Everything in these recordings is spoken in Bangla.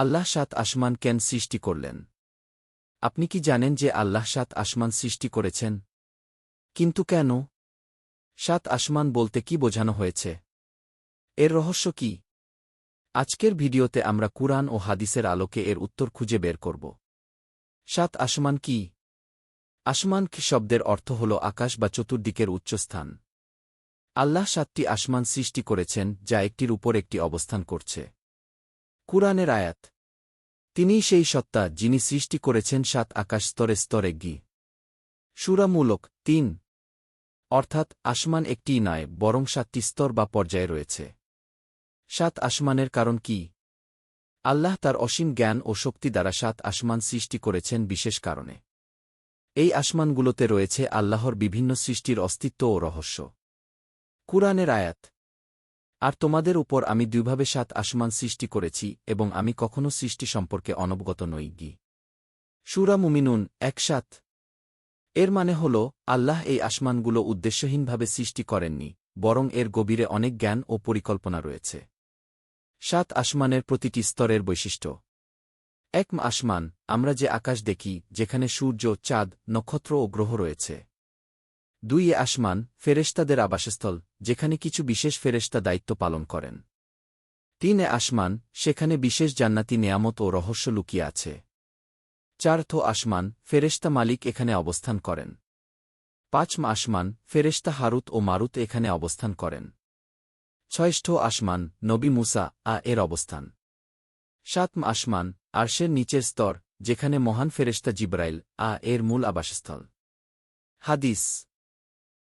আল্লাহ সাত আসমান কেন সৃষ্টি করলেন? আপনি কি জানেন যে আল্লাহ সাত আসমান সৃষ্টি করেছেন? কিন্তু কেন? সাত আসমান বলতে কি বোঝানো হয়েছে? এর রহস্য কি? আজকের ভিডিওতে আমরা কুরআন ও হাদিসের আলোকে এর উত্তর খুঁজে বের করব। সাত আসমান কি? আসমান কি শব্দের অর্থ হল আকাশ বা চতুর্দিকের উচ্চস্থান? আল্লাহ সাতটি আসমান সৃষ্টি করেছেন, যা একটির উপর একটি অবস্থান করছে। কুরআনের আয়াত। তিনিই সেই সত্তা যিনি সৃষ্টি করেছেন সাত আকাশ স্তরে স্তরে গি সুরামূলক তিন। অর্থাৎ আসমান একটিই নয়, বরং সাতটি স্তর বা পর্যায়ে রয়েছে। সাত আসমানের কারণ কি? আল্লাহ তার অসীম জ্ঞান ও শক্তি দ্বারা সাত আসমান সৃষ্টি করেছেন বিশেষ কারণে। এই আসমানগুলোতে রয়েছে আল্লাহর বিভিন্ন সৃষ্টির অস্তিত্ব ও রহস্য। কুরআনের আয়াত। আর তোমাদের উপর আমি দুইভাবে সাত আসমান সৃষ্টি করেছি এবং আমি কখনও সৃষ্টি সম্পর্কে অনবগত নই গি। সুরা মুমিনুন, এক সাত। এর মানে হল, আল্লাহ এই আসমানগুলো উদ্দেশ্যহীনভাবে সৃষ্টি করেননি, বরং এর গভীরে অনেক জ্ঞান ও পরিকল্পনা রয়েছে। সাত আসমানের প্রতিটি স্তরের বৈশিষ্ট্য। এক আসমান, আমরা যে আকাশ দেখি, যেখানে সূর্য, চাঁদ, নক্ষত্র ও গ্রহ রয়েছে। দুই আসমান, ফেরেশতাদের আবাসস্থল যেখানে কিছু বিশেষ ফেরেশতা দায়িত্ব পালন করেন। তিন আসমান, সেখানে বিশেষ জান্নাতি নেয়ামত ও রহস্য লুকিয়ে আছে। চার্থ আসমান, ফেরেশতা মালিক এখানে অবস্থান করেন। পাঁচম আসমান, ফেরেশতা হারুত ও মারুত এখানে অবস্থান করেন। ছয়ষ্ঠ আসমান, নবী মুসা আ এর অবস্থান। সাতম আসমান, আরশের নিচের স্তর, যেখানে মহান ফেরেশতা জিব্রাইল আ এর মূল আবাসস্থল। হাদিস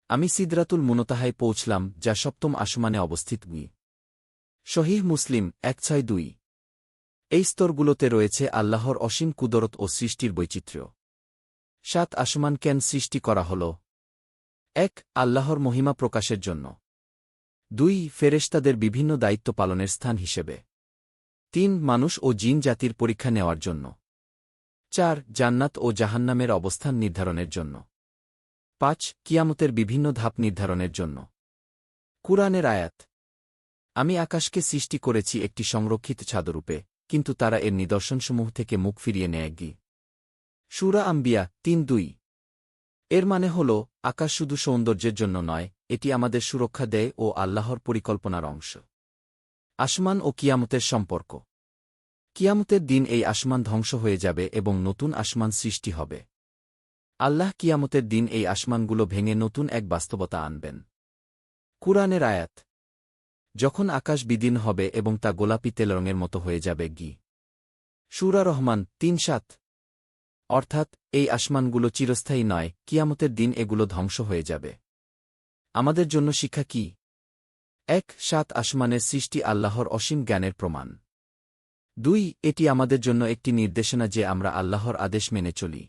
আমি সিদরাতুল মুনতাহায় পৌঁছলাম, যা সপ্তম আসমানে অবস্থিত গুই শহীহ মুসলিম, এক ছয় দুই। এই স্তরগুলোতে রয়েছে আল্লাহর অসীম কুদরত ও সৃষ্টির বৈচিত্র্য। সাত আসমান কেন সৃষ্টি করা হল? এক, আল্লাহর মহিমা প্রকাশের জন্য। দুই, ফেরেশতাদের বিভিন্ন দায়িত্ব পালনের স্থান হিসেবে। তিন, মানুষ ও জিন জাতির পরীক্ষা নেওয়ার জন্য। চার, জান্নাত ও জাহান্নামের অবস্থান নির্ধারণের জন্য। পাঁচ, কিয়ামতের বিভিন্ন ধাপ নির্ধারণের জন্য। কুরআনের আয়াত। আমি আকাশকে সৃষ্টি করেছি একটি সংরক্ষিত ছাদরূপে, কিন্তু তারা এর নিদর্শনসমূহ থেকে মুখ ফিরিয়ে নেয় গি। সুরা আম্বিয়া, তিন, দুই। এর মানে হল, আকাশ শুধু সৌন্দর্যের জন্য নয়, এটি আমাদের সুরক্ষা দেয় ও আল্লাহর পরিকল্পনার অংশ। আসমান ও কিয়ামতের সম্পর্ক। কিয়ামতের দিন এই আসমান ধ্বংস হয়ে যাবে এবং নতুন আসমান সৃষ্টি হবে। আল্লাহ কিয়ামতের দিন এই আসমানগুলো ভেঙে নতুন এক বাস্তবতা আনবেন। কুরআনের আয়াত, যখন আকাশ বিদিন হবে এবং তা গোলাপি তেল রঙের মতো হয়ে যাবে গি। সুরা রহমান তিন সাত। অর্থাৎ, এই আসমানগুলো চিরস্থায়ী নয়, কিয়ামতের দিন এগুলো ধ্বংস হয়ে যাবে। আমাদের জন্য শিক্ষা কি? এক, সাত আসমানের সৃষ্টি আল্লাহর অসীম জ্ঞানের প্রমাণ। দুই, এটি আমাদের জন্য একটি নির্দেশনা যে আমরা আল্লাহর আদেশ মেনে চলি।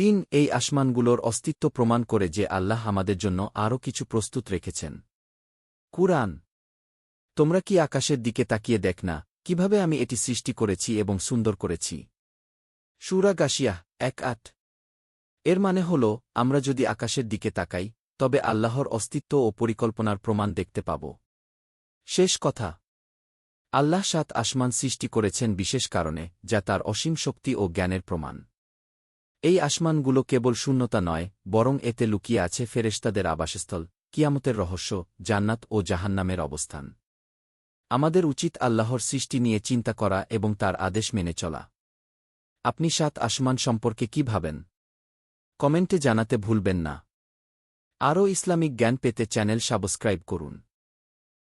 তিন এই আসমানগুলোর অস্তিত্ব প্রমাণ করে যে আল্লাহ আমাদের জন্য আরও কিছু প্রস্তুত রেখেছেন। কুরআন। তোমরা কি আকাশের দিকে তাকিয়ে দেখ না, কীভাবে আমি এটি সৃষ্টি করেছি এবং সুন্দর করেছি? সুরা গাশিয়া এক আট। এর মানে হল, আমরা যদি আকাশের দিকে তাকাই, তবে আল্লাহর অস্তিত্ব ও পরিকল্পনার প্রমাণ দেখতে পাব। শেষ কথা। আল্লাহ সাত আসমান সৃষ্টি করেছেন বিশেষ কারণে, যা তার অসীম শক্তি ও জ্ঞানের প্রমাণ। এই আসমানগুলো কেবল শূন্যতা নয়, বরং এতে লুকিয়ে আছে ফেরেশতাদের আবাসস্থল, কিয়ামতের রহস্য, জান্নাত ও জাহান্নামের অবস্থান। আমাদের উচিত আল্লাহর সৃষ্টি নিয়ে চিন্তা করা এবং তার আদেশ মেনে চলা। আপনি সাত আসমান সম্পর্কে কি ভাবেন? কমেন্টে জানাতে ভুলবেন না। আরও ইসলামিক জ্ঞান পেতে চ্যানেল সাবস্ক্রাইব করুন।